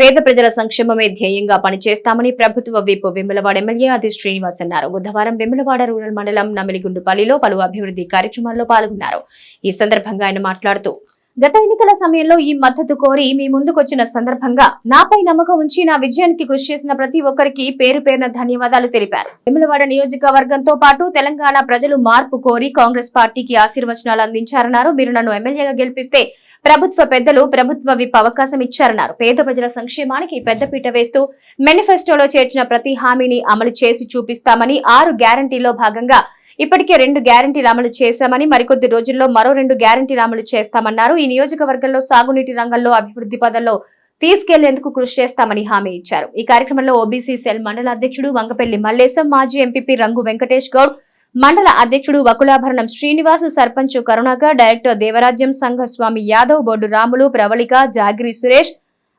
పేద ప్రజల సంక్షేమమే ధ్యేయంగా పనిచేస్తామని ప్రభుత్వ విప్ వెమ్ములవాడ ఎమ్మెల్యే ఆది శ్రీనివాస్ అన్నారు. బుధవారం వెమ్ములవాడ రూరల్ మండలం నమిలిగుండుపల్లిలో పలు అభివృద్ధి కార్యక్రమాల్లో పాల్గొన్నారు. ఈ సందర్భంగా ఆయన మాట్లాడుతూ గత ఎన్నికల సమయంలో ఈ మద్దతు కోరి మీ ముందుకొచ్చిన సందర్భంగా నాపై నమ్మకం ఉంచి నా విజయానికి కృషి చేసిన ప్రతి ఒక్కరికి పేరు పేరున ధన్యవాదాలు తెలిపారు. వేములవాడ నియోజకవర్గంతో పాటు తెలంగాణ ప్రజలు మార్పు కోరి కాంగ్రెస్ పార్టీకి ఆశీర్వచనాలు అందించారన్నారు. మీరు నన్ను ఎమ్మెల్యేగా గెలిపిస్తే ప్రభుత్వ పెద్దలు ప్రభుత్వ విప్ అవకాశం ఇచ్చారన్నారు. పేద ప్రజల సంక్షేమానికి పెద్దపీట వేస్తూ మేనిఫెస్టోలో చేర్చిన ప్రతి హామీని అమలు చేసి చూపిస్తామని ఆరు గ్యారంటీలో భాగంగా ఇప్పటికే రెండు గ్యారంటీలు అమలు చేశామని మరికొద్ది రోజుల్లో మరో రెండు గ్యారంటీలు అమలు చేస్తామన్నారు. ఈ నియోజకవర్గంలో సాగునీటి రంగంలో అభివృద్ధి పదంలో తీసుకెళ్ళేందుకు కృషి చేస్తామని హామీ ఇచ్చారు. ఈ కార్యక్రమంలో ఓబీసీ సెల్ మండల అధ్యక్షుడు వంగపల్లి మల్లేశం మాజీ ఎంపీపీ రంగు వెంకటేష్ గౌడ్ మండల అధ్యక్షుడు వకులాభరణం శ్రీనివాస్ సర్పంచ్ కరుణాకర్ డైరెక్టర్ దేవరాజ్యం సంఘ స్వామి యాదవ్ బొడ్డు రాములు ప్రవళిక జాగిరి సురేష్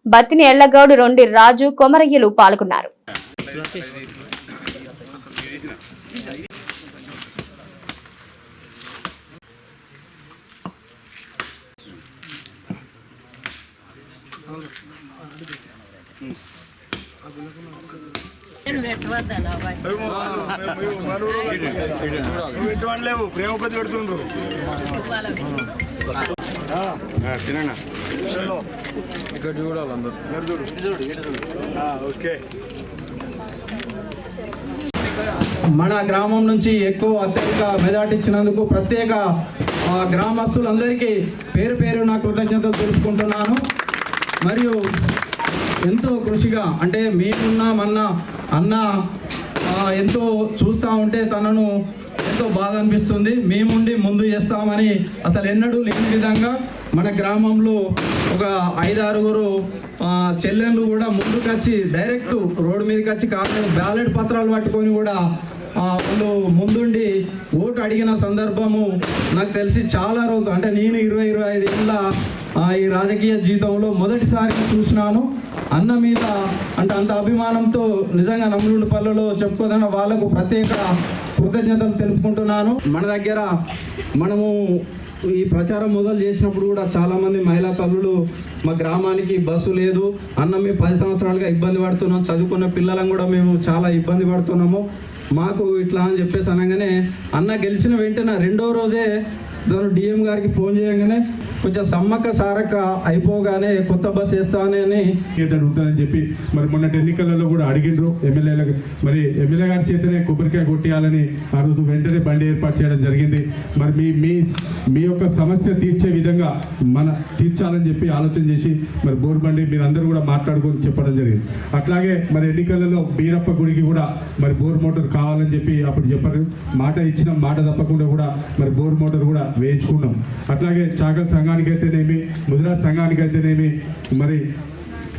బత్తిని ఎల్లగౌడ్ రొండి రాజు కొమరయ్యలు పాల్గొన్నారు. లేవు ప్రేమ కొద్ది పెడుతుండ్రు ఇక్కడ చూడాలి అందరు ఓకే మన గ్రామం నుంచి ఎక్కువ అత్యధిక మెజార్టీ ఇచ్చినందుకు ప్రత్యేక గ్రామస్తులందరికీ పేరు పేరు నా కృతజ్ఞతలు తెలుపుకుంటున్నాను. మరియు ఎంతో కృషిగా అంటే మేమున్నామన్న అన్న ఎంతో చూస్తూ ఉంటే తనను ఎంతో బాధ అనిపిస్తుంది. మేముండి ముందు చేస్తామని అసలు ఎన్నడూ లేని విధంగా మన గ్రామంలో ఒక ఐదారుగురు చెల్లెళ్ళు కూడా ముందుకు వచ్చి డైరెక్ట్ రోడ్డు మీదకి వచ్చి కాదు బ్యాలెట్ పత్రాలు పట్టుకొని కూడా వాళ్ళు ముందుండి ఓటు అడిగిన సందర్భము నాకు తెలిసి చాలా రోజు అంటే నేను ఇరవై ఇరవై ఐదు ఏళ్ళ ఈ రాజకీయ జీవితంలో మొదటిసారి చూసినాను. అన్న మీద అంటే అంత అభిమానంతో నిజంగా నమ్ములుండి పల్లెలో చెప్పుకోదన్న వాళ్ళకు ప్రత్యేక కృతజ్ఞతలు తెలుపుకుంటున్నాను. మన దగ్గర మనము ఈ ప్రచారం మొదలు చేసినప్పుడు కూడా చాలామంది మహిళా తల్లులు మా గ్రామానికి బస్సు లేదు. అన్న మేము పది సంవత్సరాలుగా ఇబ్బంది పడుతున్నాం. చదువుకున్న పిల్లలను కూడా మేము చాలా ఇబ్బంది పడుతున్నాము. మాకు ఇట్లా అని చెప్పేసి అనగానే అన్న గెలిచిన వెంటనే రెండో రోజే తను డిఎం గారికి ఫోన్ చేయగానే కొంచెం సమ్మక్క సారక్క అయిపోగానే కొత్త బస్ వేస్తానని ఏదైనా ఉంటుందని చెప్పి మరి మొన్నటి ఎన్నికలలో కూడా అడిగిండ్రు ఎమ్మెల్యేలకు. మరి ఎమ్మెల్యే గారి చేతనే కొబ్బరికాయ కొట్టేయాలని ఆ రోజు వెంటనే బండి ఏర్పాటు చేయడం జరిగింది. మరి మీ మీ మీ యొక్క సమస్య తీర్చే విధంగా మన తీర్చాలని చెప్పి ఆలోచన చేసి మరి బోర్ బండి మీరందరూ కూడా మాట్లాడుకొని చెప్పడం జరిగింది. అట్లాగే మరి ఎన్నికలలో బీరప్ప గుడికి కూడా మరి బోర్ మోటార్ కావాలని చెప్పి అప్పుడు చెప్పారు. మాట ఇచ్చిన మాట తప్పకుండా కూడా మరి బోర్ మోటార్ కూడా వేయించుకున్నాం. అట్లాగే చాకల్ సంఘానికి అయితేనేమి ముదిరాజ్ సంఘానికి అయితేనేమి మరి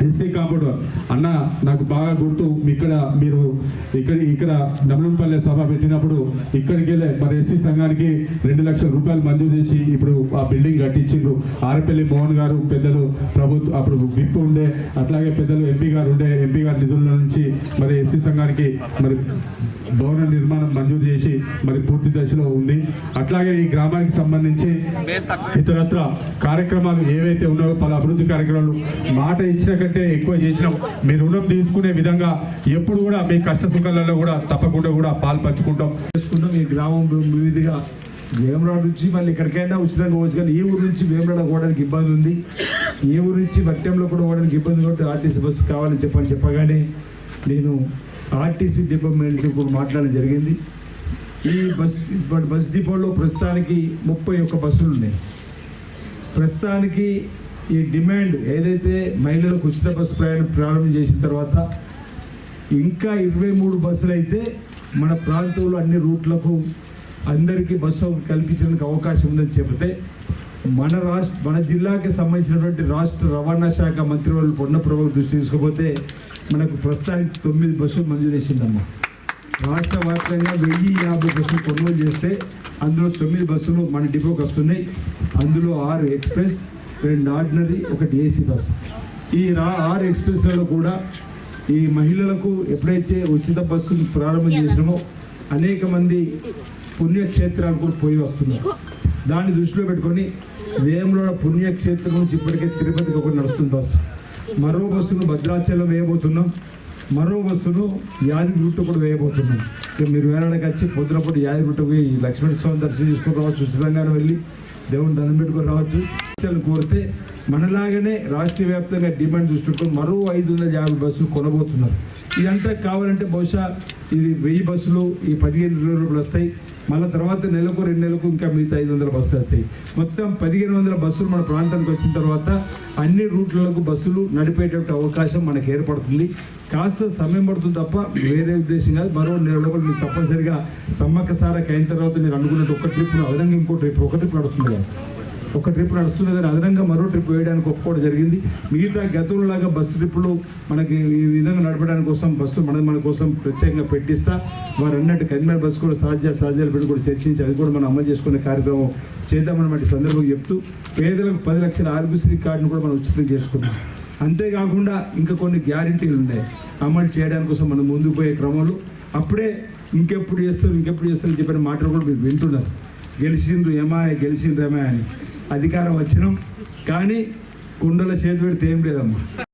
ఎస్సీ కాంపౌండర్ అన్న నాకు బాగా గుర్తు ఇక్కడ మీరు ఇక్కడ ఇక్కడ నమలంపల్లె సభ పెట్టినప్పుడు ఇక్కడికి వెళ్ళే మరి ఎస్సీ సంఘానికి రెండు లక్షల రూపాయలు మంజూరు చేసి ఇప్పుడు ఆ బిల్డింగ్ కట్టించిండ్రు. ఆరపల్లి మోహన్ గారు పెద్దలు ప్రభుత్వ అప్పుడు విప్ ఉండే అట్లాగే పెద్దలు ఎంపీ గారు ఉండే ఎంపీ గారి నిధుల నుంచి మరి ఎస్సీ సంఘానికి మరి భవన నిర్మాణం మంజూరు చేసి మరి పూర్తి దశలో ఉంది. అట్లాగే ఈ గ్రామానికి సంబంధించి ఇతరత్ర కార్యక్రమాలు ఏవైతే ఉన్నాయో పలు అభివృద్ధి కార్యక్రమాలు మాట ఇచ్చిన కంటే ఎక్కువ చేసినాం. మీ రుణం తీసుకునే విధంగా ఎప్పుడు కూడా మీ కష్ట సుఖాలలో కూడా తప్పకుండా కూడా పాలు పంచుకుంటాం చేసుకుంటాం. ఈ గ్రామం వివిధిగా వేమరాడు నుంచి మళ్ళీ ఎక్కడికైనా ఉచితంగా పోవచ్చు కానీ ఈ ఊరు నుంచి వేమరాడ పోవడానికి ఇబ్బంది ఉంది. ఏ ఊరు నుంచి వట్టంలో కూడా పోవడానికి ఇబ్బంది కాబట్టి ఆర్టీసీ బస్సు కావాలని చెప్పని చెప్పగానే నేను ఆర్టీసీ డిపో మేనేజర్ కూడా మాట్లాడడం జరిగింది. ఈ బస్ బస్ డిపోలో ప్రస్తుతానికి ముప్పై ఒక్క బస్సులు ఉన్నాయి. ప్రస్తుతానికి ఈ డిమాండ్ ఏదైతే మహిళలకు ఉచిత బస్సు ప్రయాణం ప్రారంభం చేసిన తర్వాత ఇంకా ఇరవై మూడు బస్సులు అయితే మన ప్రాంతంలో అన్ని రూట్లకు అందరికీ బస్సు కల్పించడానికి అవకాశం ఉందని చెబితే మన రాష్ట్ర మన జిల్లాకి సంబంధించినటువంటి రాష్ట్ర రవాణా శాఖ మంత్రి వాళ్ళు పొన్న ప్రభు దృష్టి తీసుకుపోతే మనకు ప్రస్తుతానికి తొమ్మిది బస్సులు మంజూరు చేసిందమ్మా. రాష్ట్ర వ్యాప్తంగా వెయ్యి యాభై బస్సులు కొనుగోలు చేస్తే అందులో తొమ్మిది బస్సులు మన డిపోకి వస్తున్నాయి. అందులో ఆరు ఎక్స్ప్రెస్ రెండు ఆర్డినరీ ఒకటి ఏసీ బస్సు ఈ రా ఆరు ఎక్స్ప్రెస్లలో కూడా ఈ మహిళలకు ఎప్పుడైతే ఉచిత బస్సును ప్రారంభం చేసినామో అనేక మంది పుణ్యక్షేత్రాలకు కూడా పోయి వస్తున్నారు. దాన్ని దృష్టిలో పెట్టుకొని వేములవాడ పుణ్యక్షేత్రం నుంచి ఇప్పటికే తిరుపతికి ఒకటి నడుస్తుంది బస్సు. మరో బస్సును భద్రాచలం వేయబోతున్నాం. మరో బస్సును యాదగిరిగుట్ట కూడా వేయబోతున్నాం. ఇక మీరు వేలాడకి వచ్చి పొద్దునపూట యాదగిరిగుట్ట పోయి లక్ష్మణ స్వామి దర్శనం చేసుకుని రావచ్చు ఉచితంగానే వెళ్ళి దేవుని దండం పెట్టుకొని రావచ్చు. కోరితే మనలాగానే రాష్ట్ర వ్యాప్తంగా డిమాండ్ దృష్టితో మరో ఐదు వందల యాభై బస్సులు కొనబోతున్నారు. ఇదంతా కావాలంటే బహుశా ఇది వెయ్యి బస్సులు ఈ పదిహేను ఇరవై రూపాయలు వస్తాయి. మళ్ళీ తర్వాత నెలకు రెండు నెలలకు ఇంకా మిగతా ఐదు వందల బస్సులు వస్తాయి. మొత్తం పదిహేను వందల బస్సులు మన ప్రాంతానికి వచ్చిన తర్వాత అన్ని రూట్లకు బస్సులు నడిపేటటువంటి అవకాశం మనకు ఏర్పడుతుంది. కాస్త సమయం పడుతుంది తప్ప వేరే ఉద్దేశం కాదు. మరో నెల లోపల మీరు తప్పనిసరిగా సమ్మక్క సారకు అయిన తర్వాత మీరు అనుకున్నట్టు ఒక ట్రిప్ అదనంగా ఇంకో ట్రిప్ ఒక ట్రిప్ నడుస్తుంది కదా. ఒక ట్రిప్ నడుస్తుంది కానీ అదనంగా మరో ట్రిప్ వేయడానికి ఒప్పుకోవడం జరిగింది. మిగతా గతంలాగా బస్సు ట్రిప్పులు మనకి ఈ విధంగా నడపడానికి కోసం బస్సు మన మన కోసం ప్రత్యేకంగా పెట్టిస్తా. వారు అన్నట్టు కరీంనగర్ బస్సు కూడా సాధ్య సాధ్యాలు పెట్టి కూడా చర్చించి అది కూడా మనం అమలు చేసుకునే కార్యక్రమం చేద్దామన్నమాట సందర్భం చెప్తూ పేదలకు పది లక్షల ఆరోగ్యశ్రీ కార్డును కూడా మనం ఉచితం చేసుకున్నాం. అంతేకాకుండా ఇంకా కొన్ని గ్యారంటీలు ఉన్నాయి. అమలు చేయడానికి కోసం మనం ముందుకు పోయే క్రమంలో అప్పుడే ఇంకెప్పుడు చేస్తారు ఇంకెప్పుడు చేస్తారు అని చెప్పిన మాటలు కూడా మీరు వింటున్నారు. గెలిచిండ్రు ఏమాయ గెలిచిండ్రు ఏమాయ అని. అధికారం వచ్చినాం. కానీ కుండల చేతి పెడితే ఏం లేదమ్మా.